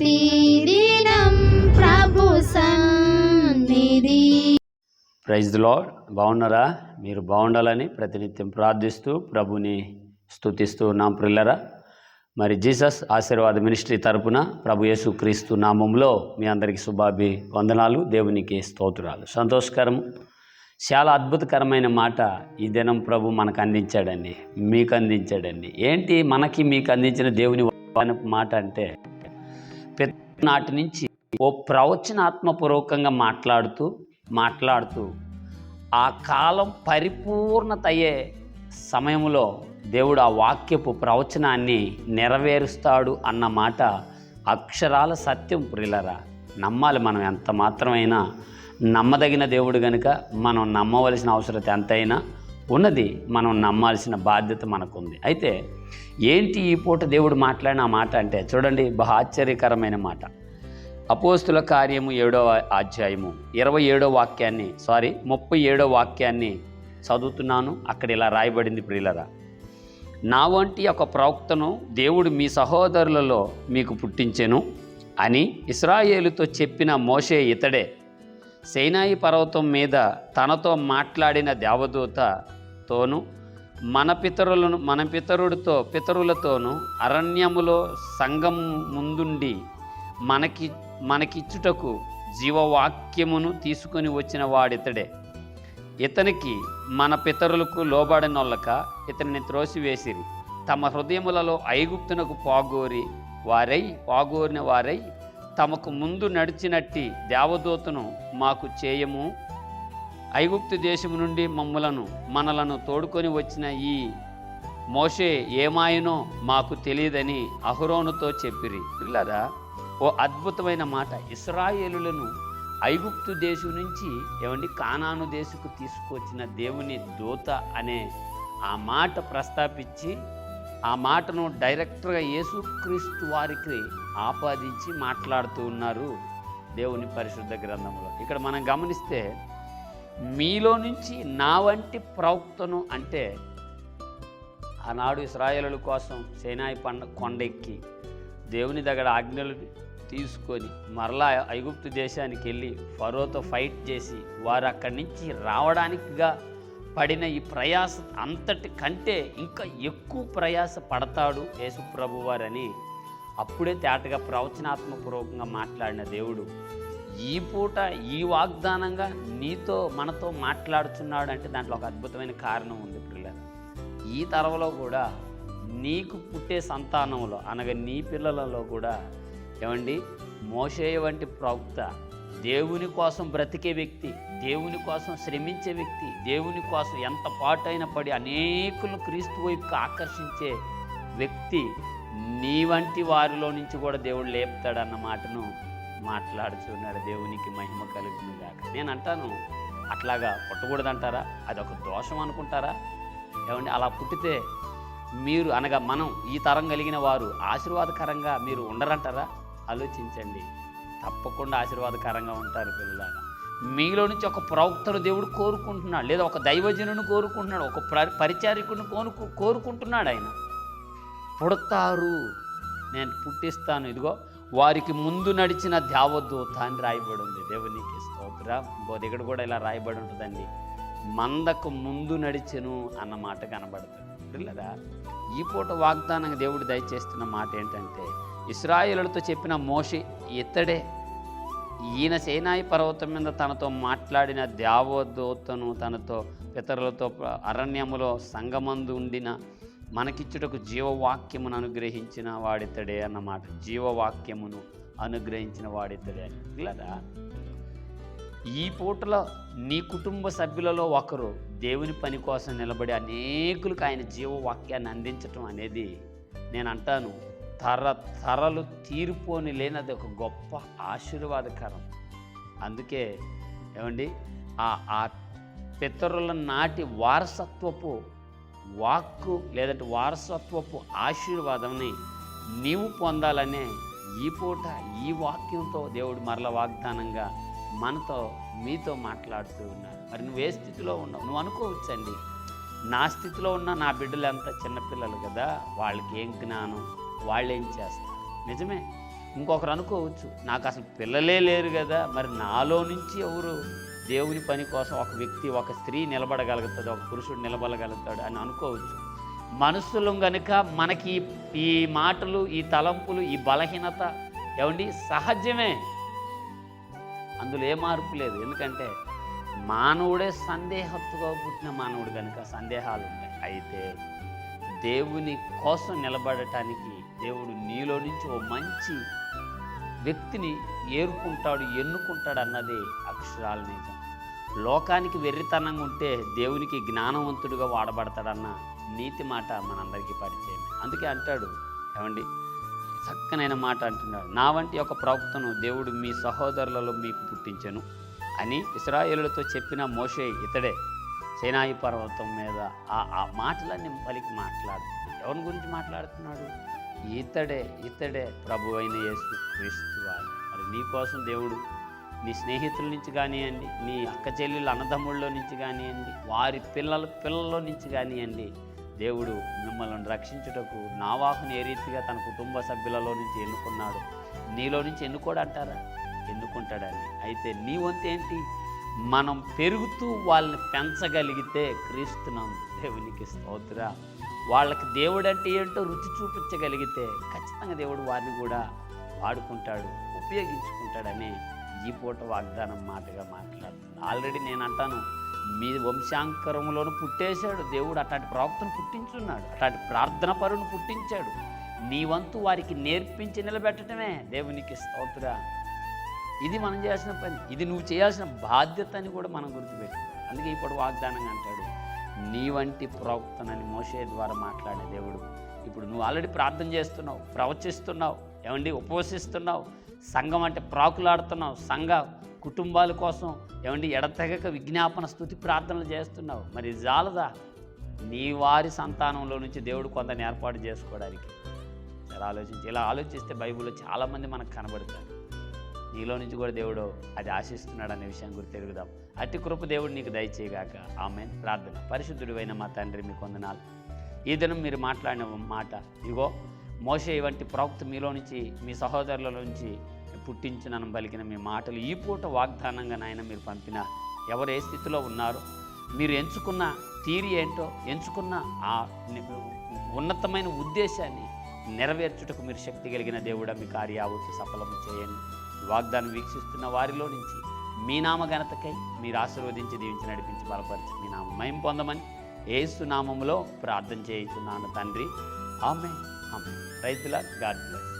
ప్రతిదినం ప్రభు సన్నిధి. Praise lord బాగున్నారా? మీరు బాగుండాలని ప్రతినిత్యం ప్రార్థిస్తూ ప్రభుని స్తుతిస్తూ ఉన్నాం ప్రిల్లరా. మరి జీసస్ ఆశీర్వాద మినిస్ట్రీ తరపున ప్రభు యేసు క్రీస్తు నామంలో మీ అందరికీ శుభాభి వందనాలు దేవునికి స్తోత్రాలు. సంతోషకరం. చాలా అద్భుతకరమైన మాట ఈ దినం ప్రభు మనకు అందించాడండి. మీకు అందించాడండి ఏంటి మనకి మీకు అందించిన దేవుని మాట అంటే నాటి నుంచి ఓ ప్రవచనాత్మపూర్వకంగా మాట్లాడుతూ మాట్లాడుతూ ఆ కాలం పరిపూర్ణత అయ్యే సమయంలో దేవుడు ఆ వాక్యపు ప్రవచనాన్ని నెరవేరుస్తాడు అన్న మాట అక్షరాల సత్యం ప్రిలరా. నమ్మాలి మనం ఎంత మాత్రమైనా నమ్మదగిన దేవుడు కనుక మనం నమ్మవలసిన అవసరం ఎంతైనా ఉన్నది మనం నమ్మాల్సిన బాధ్యత మనకుంది. అయితే ఏంటి ఈ పూట దేవుడు మాట్లాడిన మాట అంటే చూడండి బహు ఆశ్చర్యకరమైన మాట. అపోస్తుల కార్యము ఏడవ అధ్యాయము ఇరవై ఏడో వాక్యాన్ని సారీ ముప్పై ఏడో వాక్యాన్ని చదువుతున్నాను. అక్కడ ఇలా రాయబడింది ప్రియులరా నా వంటి ఒక ప్రవక్తను దేవుడు మీ సహోదరులలో మీకు పుట్టించెను అని ఇస్రాయేలుతో చెప్పిన మోషే ఇతడే. సైనాయి పర్వతం మీద తనతో మాట్లాడిన దేవదూత తోను మన పితరులను మన పితరుడితో పితరులతోనూ అరణ్యములో సంఘం ముందుండి మనకి మనకిచ్చుటకు జీవవాక్యమును తీసుకొని వచ్చిన వాడితడే. ఇతనికి మన పితరులకు లోబడినొల్లక ఇతనిని త్రోసివేసిరి. తమ హృదయములలో ఐగుప్తునకు పాగోరి వారై పాగోరిన వారై తమకు ముందు నడిచినట్టి దేవదూతను మాకు చేయము. ఐగుప్తు దేశము నుండి మమ్ములను మనలను తోడుకొని వచ్చిన ఈ మోషే ఏమాయనో మాకు తెలియదని అహరోనుతో చెప్పిరి. పిల్లరా ఓ అద్భుతమైన మాట. ఇస్రాయేలులను ఐగుప్తు దేశం నుంచి ఏమండి కానాను దేశకు తీసుకొచ్చిన దేవుని దూత అనే ఆ మాట ప్రస్తాపించి ఆ మాటను డైరెక్టర్గా యేసుక్రీస్తు వారికి ఆపాదించి మాట్లాడుతూ ఉన్నారు దేవుని పరిశుద్ధ గ్రంథంలో. ఇక్కడ మనం గమనిస్తే మీలో నుంచి నా వంటి ప్రవక్తను అంటే ఆనాడు ఇస్రాయలుల కోసం సేనాయి పండ కొండెక్కి దేవుని దగ్గర ఆజ్ఞలు తీసుకొని మరలా ఐగుప్తు దేశానికి వెళ్ళి ఫరోతో ఫైట్ చేసి వారు అక్కడి నుంచి రావడానికిగా పడిన ఈ ప్రయాస అంతటి కంటే ఇంకా ఎక్కువ ప్రయాస పడతాడు యేసుప్రభు వారని అప్పుడే తేటగా ప్రవచనాత్మపూర్వకంగా మాట్లాడిన దేవుడు. ఈ పూట ఈ వాగ్దానంగా నీతో మనతో మాట్లాడుతున్నాడు అంటే దాంట్లో ఒక అద్భుతమైన కారణం ఉంది పిల్లలు ఈ తరవలో కూడా నీకు పుట్టే సంతానంలో అనగా నీ పిల్లలలో కూడా ఏమండి మోషేయ వంటి ప్రవక్త దేవుని కోసం బ్రతికే వ్యక్తి దేవుని కోసం శ్రమించే వ్యక్తి దేవుని కోసం ఎంత పాటైన పడి అనేకులు క్రీస్తు వైపుకి ఆకర్షించే వ్యక్తి నీ వంటి వారిలో నుంచి కూడా దేవుడు లేపుతాడన్న మాటను మాట్లాడుచున్నాడు దేవునికి మహిమ కలుగుతుంది కాక నేను అంటాను అట్లాగా పుట్టకూడదంటారా? అది ఒక దోషం అనుకుంటారా? ఏమండి అలా పుట్టితే మీరు అనగా మనం ఈ తరం కలిగిన వారు ఆశీర్వాదకరంగా మీరు ఉండరంటారా? ఆలోచించండి. తప్పకుండా ఆశీర్వాదకరంగా ఉంటారు పిల్లలారా. మీలో నుంచి ఒక ప్రవక్తను దేవుడు కోరుకుంటున్నాడు లేదా ఒక దైవజనుని కోరుకుంటున్నాడు ఒక పరిచారికుని పరిచారికుడిని కోరుకు కోరుకుంటున్నాడు ఆయన. పుడతారు. నేను పుట్టిస్తాను. ఇదిగో వారికి ముందు నడిచిన దేవదూత అని రాయబడి ఉంది దేవునికి స్తోత్ర. దగ్గర కూడా ఇలా రాయబడి ఉంటుందండి. మందకు ముందు నడిచెను అన్న మాట కనబడుతుంది. పిల్లరా ఈ పూట వాగ్దానంగా దేవుడు దయచేస్తున్న మాట ఏంటంటే ఇస్రాయేలులతో చెప్పిన మోషి ఇతడే ఈయన సేనాయి పర్వతం మీద తనతో మాట్లాడిన దేవదూతను తనతో పితరులతో అరణ్యములో సంగమందు ఉండిన మనకిచ్చుటకు జీవవాక్యమును అనుగ్రహించిన వాడితడే అన్నమాట. జీవవాక్యమును అనుగ్రహించిన వాడితడే అని. పిల్లరా ఈ పూటలో నీ కుటుంబ సభ్యులలో ఒకరు దేవుని పని కోసం నిలబడి అనేకులకు ఆయన జీవవాక్యాన్ని అందించటం అనేది నేను అంటాను తర తరలు తీరిపోని లేనది ఒక గొప్ప ఆశీర్వాదకరం. అందుకే ఏమండి? ఆ ఆ పితరుల నాటి వారసత్వపు వాక్కు లేదంటే వారసత్వపు ఆశీర్వాదంని నీవు పొందాలనే ఈ పూట ఈ వాక్యంతో దేవుడు మరల వాగ్దానంగా మనతో మీతో మాట్లాడుతూ ఉన్నాడు మరి నువ్వు ఏ స్థితిలో ఉన్నావు? నువ్వు అనుకోవచ్చండి. నా స్థితిలో ఉన్న నా బిడ్డలు అంత చిన్నపిల్లలు కదా. వాళ్ళకి ఏం జ్ఞానం? వాళ్ళు ఏం చేస్తారు? నిజమే. ఇంకొకరు అనుకోవచ్చు నాకు అసలు పిల్లలే లేరు కదా. మరి నాలో నుంచి ఎవరు దేవుని పని కోసం ఒక వ్యక్తి ఒక స్త్రీ నిలబడగలుగుతుంది ఒక పురుషుడు నిలబడగలుగుతాడు అని అనుకోవచ్చు. మనసులు గనుక మనకి ఈ మాటలు ఈ తలంపులు ఈ బలహీనత ఏమండి? సహజమే. అందులో ఏ మార్పు లేదు. ఎందుకంటే మానవుడే సందేహత్తుగా పుట్టిన మానవుడు కనుక సందేహాలు ఉన్నాయి అయితే దేవుని కోసం నిలబడటానికి దేవుడు నీలో నుంచి ఓ మంచి వ్యక్తిని ఏరుకుంటాడు ఎన్నుకుంటాడు అన్నది అక్షరాల నిజం లోకానికి వెర్రితనంగా ఉంటే దేవునికి జ్ఞానవంతుడిగా వాడబడతాడన్న నీతి మాట మనందరికీ పరిచయం అందుకే అంటాడు ఏమండి? చక్కనైన మాట అంటున్నాడు. నా వంటి ఒక ప్రవక్తను దేవుడు మీ సహోదరులలో మీకు పుట్టించను అని ఇస్రాయేలులతో చెప్పిన మోషే ఇతడే సేనాయి పర్వతం మీద ఆ ఆ మాటలన్నీ పలికి మాట్లాడుతున్నాడు. ఎవరి గురించి మాట్లాడుతున్నాడు? ఇతడే ఇతడే ప్రభు అయిన యేసు క్రీస్తు వారు. మరి నీకోసం దేవుడు నీ స్నేహితుల నుంచి కానివ్వండి నీ అక్క చెల్లెళ్ళ అన్నదమ్ముళ్ళ నుంచి కానివ్వండి వారి పిల్లల పిల్లల నుంచి కానివ్వండి దేవుడు మిమ్మల్ని రక్షించుటకు నావాహుని ఏ రీతిగా తన కుటుంబ సభ్యులలో నుంచి ఎన్నుకున్నాడు నీలో నుంచి ఎన్నుకోడు అంటారా ఎన్నుకుంటాడని అయితే నీ వంతు ఏంటి? మనం పెరుగుతూ వాళ్ళని పెంచగలిగితే క్రీస్తునందు దేవునికి స్తోత్ర. వాళ్ళకి దేవుడు అంటే ఏంటో రుచి చూపించగలిగితే ఖచ్చితంగా దేవుడు వారిని కూడా వాడుకుంటాడు ఉపయోగించుకుంటాడని ఈ పూట వాగ్దానం మాటగా మాట్లాడుతుంది ఆల్రెడీ నేను అంటాను మీ వంశాంకరంలోనూ పుట్టేశాడు. దేవుడు అట్లాంటి ప్రవక్తను పుట్టించున్నాడు. అట్లాంటి ప్రార్థన పరును పుట్టించాడు. నీ వంతు వారికి నేర్పించి నిలబెట్టడమే దేవునికి స్తోత్ర. ఇది మనం చేసిన పని. ఇది నువ్వు చేయాల్సిన బాధ్యత అని కూడా మనం గుర్తుపెట్టు అందుకే ఇప్పుడు వాగ్దానంగా అంటాడు నీ వంటి ప్రవక్తనని మోసే ద్వారా మాట్లాడే దేవుడు. ఇప్పుడు నువ్వు ఆల్రెడీ ప్రార్థన చేస్తున్నావు ప్రవచిస్తున్నావు ఏమండి? ఉపవసిస్తున్నావు. సంఘం అంటే ప్రాకులాడుతున్నావు సంఘ కుటుంబాల కోసం ఏమండి ఎడతెగక విజ్ఞాపన స్థుతి ప్రార్థనలు చేస్తున్నావు. మరి జాలదా? నీ వారి సంతానంలో నుంచి దేవుడు కొందరిని ఏర్పాటు చేసుకోవడానికి. ఇలా ఆలోచించి ఇలా ఆలోచిస్తే బైబిల్లో చాలామంది మనకు కనబడతారు. నీలో నుంచి కూడా దేవుడు అది ఆశిస్తున్నాడు అనే విషయం గురి తెలుగుదాం. అతి కృప దేవుడు నీకు దయచేయగాక. ఆమె ప్రార్థన. పరిశుద్ధుడివైన మా తండ్రి మీ కొందనాలు ఈ దినం మీరు మాట్లాడిన మాట ఇగో మోసే వంటి ప్రవక్త మీలో నుంచి మీ సహోదరుల నుంచి పుట్టించినను పలికిన మీ మాటలు ఈ పూట వాగ్దానంగా నాయన మీరు పంపిన ఎవరు ఏ స్థితిలో ఉన్నారో మీరు ఎంచుకున్న తీరి ఏంటో ఎంచుకున్న ఆ ఉన్నతమైన ఉద్దేశాన్ని నెరవేర్చుటకు మీరు శక్తి కలిగిన దేవుడా మీ కార్యావతి సఫలము చేయండి వాగ్దానం వీక్షిస్తున్న వారిలో నుంచి మీ నామ ఘనతకై మీరు ఆశీర్వదించి దీవించి నడిపించి బలపరిచి మీ నామం మయం పొందమని ఏసు నామములో ప్రార్థన చేయుచున్నాను తండ్రి. ఆమె Amen. Praise the Lord. God bless.